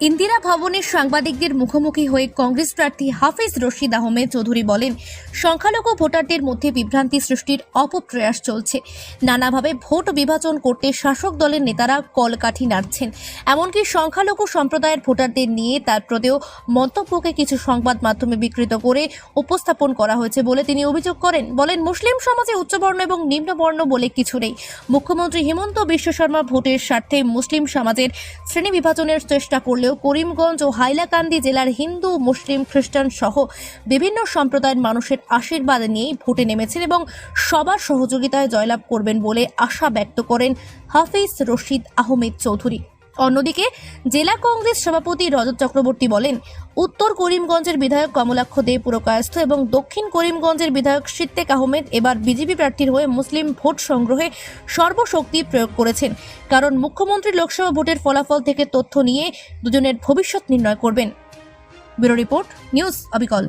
ইন্দিরা ভবনের সাংবাদিকদের মুখোমুখি হয়ে কংগ্রেস প্রার্থী হাফিজ রশিদ আহমেদ চৌধুরী বলেন, সংখ্যালঘু ভোটারদের মধ্যে বিভ্রান্তি সৃষ্টির অপপ্রয়াস চলছে। নানাভাবে ভোট বিভাজন করতে শাসক দলের নেতারা কলকাঠি নাড়ছেন। এমনকি সংখ্যালঘু সম্প্রদায়ের ভোটারদের নিয়ে তার প্রতিও মন্তব্যকে কিছু সংবাদ মাধ্যমে বিকৃত করে উপস্থাপন করা হয়েছে বলে তিনি অভিযোগ করেন। বলেন, মুসলিম সমাজে উচ্চবর্ণ এবং নিম্নবর্ণ বলে কিছু নেই। মুখ্যমন্ত্রী হিমন্ত বিশ্ব শর্মা ভোটের স্বার্থে মুসলিম সমাজের শ্রেণি বিভাজনের চেষ্টা করলেও করিমগঞ্জ ও হাইলাকান্দি জেলার হিন্দু, মুসলিম, খ্রিস্টান সহ বিভিন্ন সম্প্রদায়ের মানুষের আশীর্বাদ নিয়েই ভোটে নেমেছেন এবং সবার সহযোগিতায় জয়লাভ করবেন বলে আশা ব্যক্ত করেন হাফিজ রশিদ আহমেদ চৌধুরী। অন্যদিকে জেলা কংগ্রেস সভাপতি রজত চক্রবর্তী বলেন, উত্তর করিমগঞ্জের বিধায়ক কমলাক্ষ দে পুরকায়স্থ এবং দক্ষিণ করিমগঞ্জের বিধায়ক সিদ্দেক আহমেদ এবার বিজেপি প্রার্থীর হয়ে মুসলিম ভোট সংগ্রহে সর্বশক্তি প্রয়োগ করেছেন। কারণ মুখ্যমন্ত্রী লোকসভা ভোটের ফলাফল থেকে তথ্য নিয়ে দুজনের ভবিষ্যৎ নির্ণয় করবেন। ব্যুরো রিপোর্ট, নিউজ অবিকল।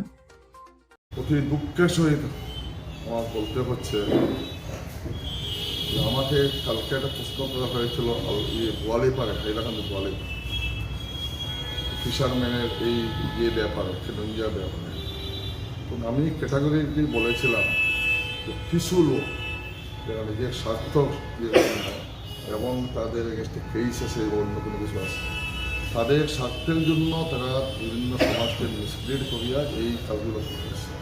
অতি দুঃখের সহিত আমার বলতে হচ্ছে যে আমাকে কালকে একটা প্রশ্ন করা হয়েছিল ইয়ে গোয়ালিপাড়ে হাইলাকান্দি গোয়ালিপাড় ফিশারম্যানের এই ইয়ে ব্যাপারে খেলঞ্জিয়া ব্যাপারে। তো আমি ক্যাটাগরিটি বলেছিলাম যে কিছু লোক যারা নিজের স্বার্থ ইয়ে এবং তাদের এগেস্টে কেস আছে অন্য কোনো কিছু আছে, তাদের স্বার্থের জন্য তারা বিভিন্ন সমাজকে মিসলিড করিয়া এই কাজগুলো করতেছে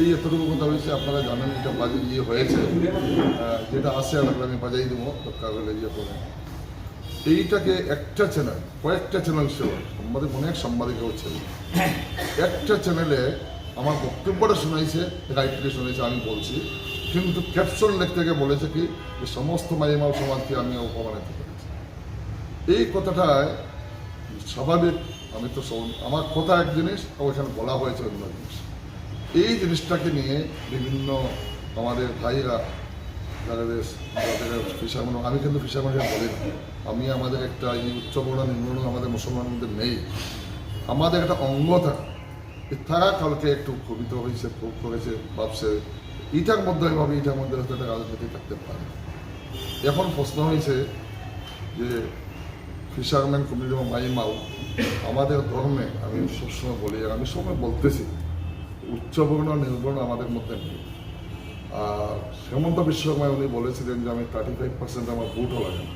এই এতটুকু কথা হয়েছে আপনারা জানেন এটা বাজে ইয়ে হয়েছে। যেটা আসে লাগলে আমি বাজাই দেবো কাগজে ইয়ে করে এইটাকে একটা চ্যানেল কয়েকটা চ্যানেল ছিল সাংবাদিক অনেক সাংবাদিকও ছিল। একটা চ্যানেলে আমার বক্তব্যটা শোনাইছে রাইটলি শুনেছে আমি বলছি। কিন্তু ক্যাপশন লিখতে গিয়ে বলেছে কি, যে সমস্ত মাইমাল সমাজকে আমি অপমানিত করেছি এই কথাটায় স্বাভাবিক, আমি তো আমার কথা এক জিনিস ওইখানে বলা হয়েছে অন্য জিনিস। এই জিনিসটাকে নিয়ে বিভিন্ন আমাদের ভাইরা যাদের ফিশারম্যান আমি কিন্তু ফিশারম্যান বলি না। আমি আমাদের একটা এই উচ্চবর্ণ নিম্ন আমাদের মুসলমানের মধ্যে নেই। আমাদের একটা অঙ্গ থাকে। কালকে একটু ক্ষোভিত হয়েছে ক্ষোভ করেছে, ভাবছে ইটার মধ্যে এভাবে ইটার মধ্যে হয়তো একটা রাজনীতি থাকতে পারে। এখন প্রশ্ন হয়েছে যে ফিশারম্যান কমিটি এবং মাইমাল আমাদের ধর্মে, আমি সবসময় বলি, আর আমি সবাই বলতেছি উচ্চবর্ণ নির্বর্ণ আমাদের মধ্যে নেই। আর হেমন্ত বিশ্ব শর্মা উনি বলেছিলেন যে, আমি থার্টি ফাইভ পার্সেন্ট আমার ভোটও লাগে না।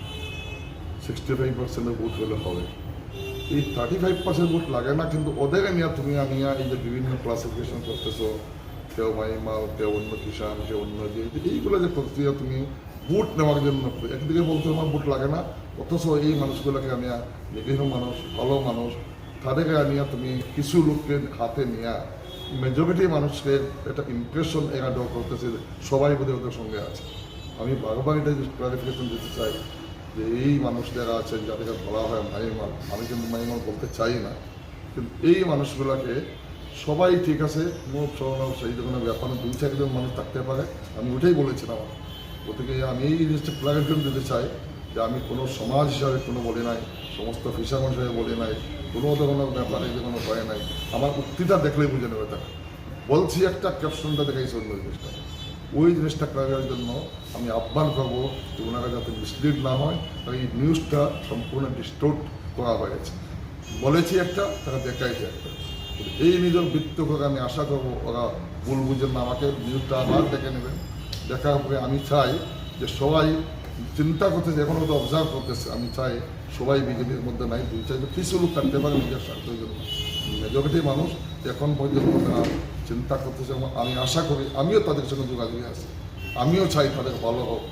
সিক্সটি ফাইভ পার্সেন্টের ভোট হলে হবে। এই থার্টি ফাইভ পার্সেন্ট ভোট লাগে না, কিন্তু ওদের নিয়ে তুমি আনিয়া এই যে বিভিন্ন ক্লাসিফিকেশন করতেছো, কেউ মাইমাল, কেউ অন্য কিষান কেউ অন্য যে এইগুলো যে প্রক্রিয়া তুমি ভোট নেওয়ার জন্য একদিকে বলতে আমার ভোট লাগে না, অথচ এই মানুষগুলোকে আনিয়া নিরীহ মানুষ, ভালো মানুষ, তাদেরকে আনিয়া তুমি কিছু লোককে হাতে নিয়ে মেজরিটি মানুষকে একটা ইমপ্রেশন এরা ড্র করতেছে সবাই বোধহয় ওদের সঙ্গে আছে। আমি বারবার এটা ক্লারিফিকেশন দিতে চাই যে এই মানুষ যারা আছেন, যাদেরকে বলা হয় মাইমাল আমি কিন্তু মাইমাল বলতে চাই না। কিন্তু এই মানুষগুলোকে সবাই ঠিক আছে, কোনো সেই ধরনের ব্যাপার। দুই চারজন মানুষ থাকতে পারে। আমি ওইটাই বলেছিলাম। ওদিকে আমি এই জিনিসটা ক্লারিফিকেশন দিতে চাই যে আমি কোনো সমাজ হিসাবে কোনো বলি নাই, সমস্ত ফিসার হিসাবে বলি নাই, কোনো ধরনের ব্যাপারে যে কোনো ভয় নাই, আমার উক্তিটা দেখলেই বুঝে নেবে তারা। বলছি একটা ক্যাপশনটা দেখাইছে অন্য জিনিসটা। ওই জিনিসটা করার জন্য আমি আহ্বান করব যে ওনারা যাতে মিসলিড না হয় আর এই নিউজটা সম্পূর্ণ ডিস্টোর্ট করা হয়েছে বলেছি একটা, তারা দেখাইছে একটা। এই নিজের বৃত্ত করে আমি আশা করব ওরা ভুল বুঝেন না আমাকে নিউজটা আবার দেখে নেবেন দেখার পরে আমি চাই যে সবাই চিন্তা করতেছে এখনও তো অবজার্ভ করতেছে। আমি চাই সবাই বিজেপির মধ্যে নাই, দুই চাই কিছু লোক থাকতে পারে নিজের স্বার্থের জন্য। মেজরিটি মানুষ এখন পর্যন্ত তারা চিন্তা করতেছে, আমি আশা করি, আমিও তাদের সঙ্গে যোগাযোগে আছি। আমিও চাই তাদের ভালো হোক।